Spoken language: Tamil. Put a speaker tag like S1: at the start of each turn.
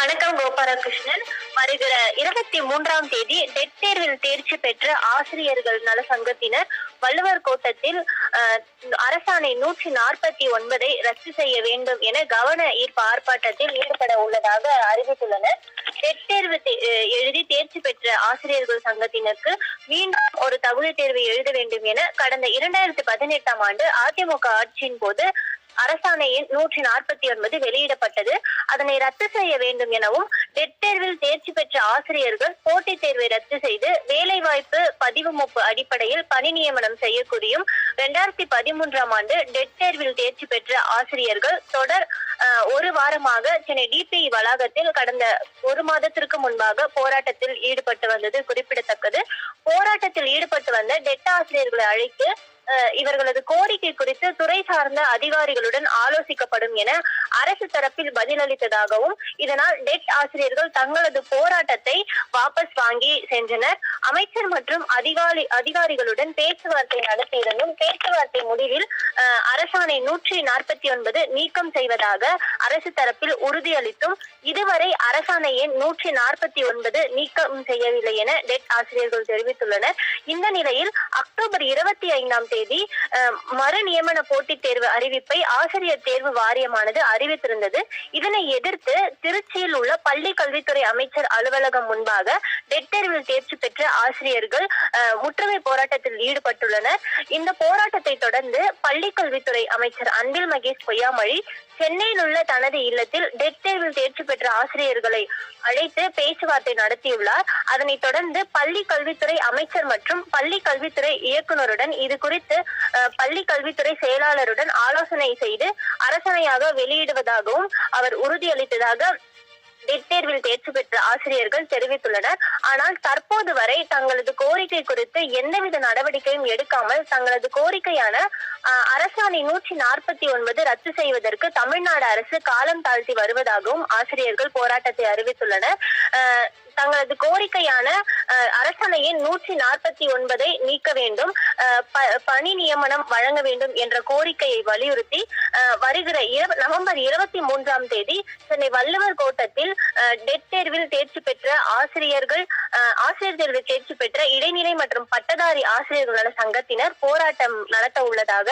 S1: வணக்கம் கோபாலகிருஷ்ணன். வருகிற இருபத்தி மூன்றாம் தேதி டெட் தேர்வில் தேர்ச்சி பெற்ற ஆசிரியர்கள் நல சங்கத்தினர் வள்ளுவர் கோட்டத்தில் அரசாணை நூற்றி நாற்பத்தி ஒன்பதை ரத்து செய்ய வேண்டும் என கவன ஈர்ப்பு ஆர்ப்பாட்டத்தில் ஈடுபட உள்ளதாக அறிவித்துள்ளனர். டெட் தேர்வு எழுதி தேர்ச்சி பெற்ற ஆசிரியர்கள் சங்கத்தினருக்கு மீண்டும் ஒரு தகுதி தேர்வு எழுத வேண்டும் என கடந்த இரண்டாயிரத்தி பதினெட்டாம் ஆண்டு அதிமுக ஆட்சியின் போது அரசாணையின் நூற்றி நாற்பத்தி ஒன்பது வெளியிடப்பட்டது. அதனை ரத்து செய்ய வேண்டும் எனவும் டெட் தேர்வில் தேர்ச்சி பெற்ற ஆசிரியர்கள் போட்டித் தேர்வை ரத்து செய்து வேலைவாய்ப்பு பதிவு மூப்பு அடிப்படையில் பணி நியமனம் செய்யக்கூடியும் இரண்டாயிரத்தி பதிமூன்றாம் ஆண்டு டெட் தேர்வில் தேர்ச்சி பெற்ற ஆசிரியர்கள் தொடர் ஒரு வாரமாக சென்னை டிபிஇ வளாகத்தில் கடந்த ஒரு மாதத்திற்கு முன்பாக போராட்டத்தில் ஈடுபட்டு வந்தது குறிப்பிடத்தக்கது. போராட்டத்தில் ஈடுபட்டு வந்த டெட் ஆசிரியர்களை அழைத்து இவர்களது கோரிக்கை குறித்து துறை சார்ந்த அதிகாரிகளுடன் ஆலோசிக்கப்படும் என அரசு தரப்பில் பதிலளித்ததாகவும் இதனால் டெட் ஆசிரியர்கள் தங்களது போராட்டத்தை வாபஸ் வாங்கி சென்றனர். அமைச்சர் மற்றும் அதிகாரி அதிகாரிகளுடன் பேச்சுவார்த்தை நடத்தியிருந்தும் பேச்சுவார்த்தை முடிவில் அஹ், அரசாணை நூற்றி நாற்பத்தி ஒன்பது நீக்கம் செய்வதாக அரசு தரப்பில் உறுதியளித்தும் இதுவரை அரசாணை எண் நூற்றி நாற்பத்தி ஒன்பது நீக்கம் செய்யவில்லை என டெட் ஆசிரியர்கள் தெரிவித்துள்ளனர். இந்த நிலையில் அக்டோபர் இருபத்தி ஐந்தாம் தேதி தேதி மறு நியமன போட்டித் தேர்வு அறிவிப்பை ஆசிரியர் தேர்வு வாரியமானது அறிவித்திருந்தது. இதனை எதிர்த்து திருச்சியில் உள்ள பள்ளி கல்வித்துறை அமைச்சர் அலுவலகம் முன்பாக டெட் தேர்வில் தேர்ச்சி பெற்ற ஆசிரியர்கள் முற்றுகை போராட்டத்தில் ஈடுபட்டுள்ளனர். இந்த போராட்டத்தை தொடர்ந்து பள்ளி கல்வித்துறை அமைச்சர் அன்பில் மகேஷ் பொய்யாமொழி சென்னையில் உள்ள தனது இல்லத்தில் டெட் தேர்வில் தேர்ச்சி பெற்ற ஆசிரியர்களை அழைத்து பேச்சுவார்த்தை நடத்தியுள்ளார். அதனைத் தொடர்ந்து பள்ளி கல்வித்துறை அமைச்சர் மற்றும் பள்ளி கல்வித்துறை இயக்குனருடன் இது குறித்து பள்ளி கல்வித்துறை செயலாளருடன் ஆலோசனை செய்து அரசனையாக வெளியிடுவதாகவும் அவர் உறுதியளித்ததாக இத்தேர்வில் தேர்வில் தேர்ச்சி பெற்ற ஆசிரியர்கள் தெரிவித்துள்ளனர். ஆனால் தற்போது வரை தங்களது கோரிக்கை குறித்து எந்தவித நடவடிக்கையும் எடுக்காமல் தங்களது கோரிக்கையான அஹ், அரசாணை நூற்றி நாற்பத்தி ஒன்பது ரத்து செய்வதற்கு தமிழ்நாடு அரசு காலம் தாழ்த்தி வருவதாகவும் ஆசிரியர்கள் போராட்டத்தை அறிவித்துள்ளனர். தங்களது கோரிக்கையான அஹ், நூற்றி நாற்பத்தி ஒன்பதை நீக்க வேண்டும் ப- பணி நியமனம் வழங்க வேண்டும் என்ற கோரிக்கையை வலியுறுத்தி அஹ், வருகிற நவம்பர் இருபத்தி மூன்றாம் தேதி சென்னை வள்ளுவர் கோட்டத்தில் அஹ், டெட் தேர்வில் தேர்ச்சி பெற்ற ஆசிரியர்கள் ஆசிரியர் தேர்வில் தேர்ச்சி பெற்ற இடைநிலை மற்றும் பட்டதாரி ஆசிரியர்களான சங்கத்தினர் போராட்டம் நடத்த உள்ளதாக